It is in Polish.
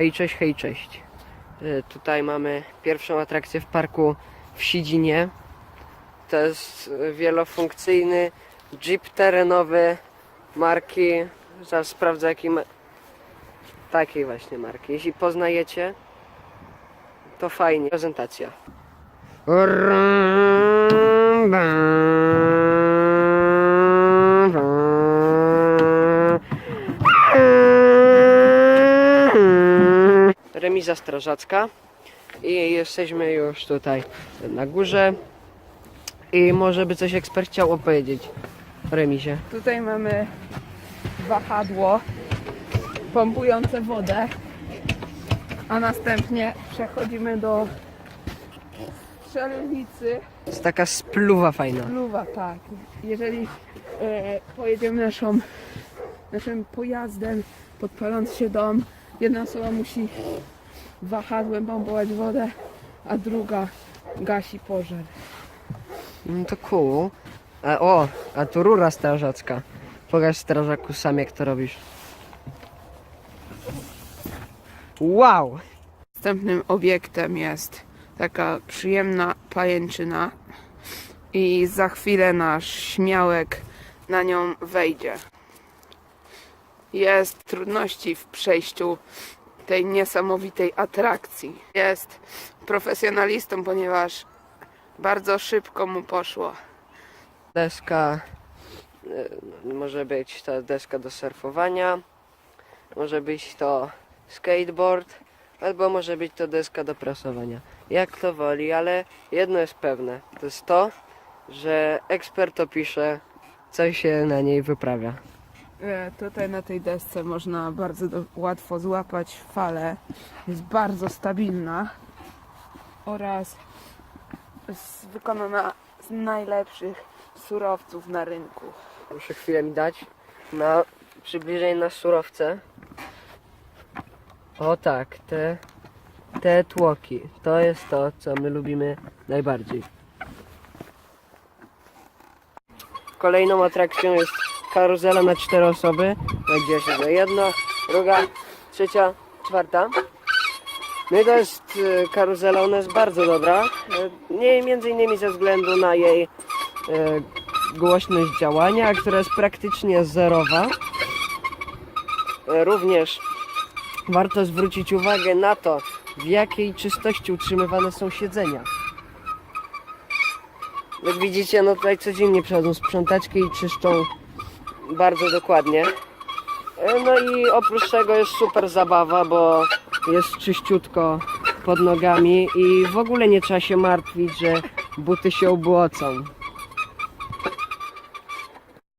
Hej, cześć, hej, cześć. Y, Tutaj mamy pierwszą atrakcję w parku w Sidzinie. To jest wielofunkcyjny jeep terenowy marki. Zaraz sprawdzę jaki ma... Takiej właśnie marki. Jeśli poznajecie, to fajnie. Prezentacja. Remiza strażacka i jesteśmy już tutaj na górze i może by coś ekspert chciał opowiedzieć o remizie. Tutaj mamy wahadło pompujące wodę, a następnie przechodzimy do strzelnicy. Jest taka spluwa fajna. Luwa, tak. Jeżeli e, pojedziemy naszą, naszym pojazdem, podpaląc się dom, jedna osoba musi wahadłem pompować wodę, a druga gasi pożar. No to cool. A, o, a tu rura strażacka. Pokaż strażaku sam jak to robisz. Wow! Następnym obiektem jest taka przyjemna pajęczyna i za chwilę nasz śmiałek na nią wejdzie. Jest trudności w przejściu tej niesamowitej atrakcji. Jest profesjonalistą, ponieważ bardzo szybko mu poszło. Deska, e, może być to deska do surfowania, może być to skateboard, albo może być to deska do prasowania. Jak to woli, ale jedno jest pewne, to jest to, że ekspert opisze, co się na niej wyprawia. E, Tutaj na tej desce można bardzo do, łatwo złapać falę. Jest bardzo stabilna oraz wykonana z najlepszych surowców na rynku. Muszę chwilę mi dać na przybliżenie na surowce. O tak, te, te tłoki. To jest to, co my lubimy najbardziej. Kolejną atrakcją jest karuzela na cztery osoby. Będzie się jedna, druga, trzecia, czwarta. No i to jest e, karuzela, ona jest bardzo dobra. E, Nie między innymi ze względu na jej e, głośność działania, która jest praktycznie zerowa. Również warto zwrócić uwagę na to, w jakiej czystości utrzymywane są siedzenia. Jak widzicie, no tutaj codziennie przychodzą sprzątaczki i czyszczą bardzo dokładnie. E, No i oprócz tego jest super zabawa, bo jest czyściutko pod nogami i w ogóle nie trzeba się martwić, że buty się obłocą.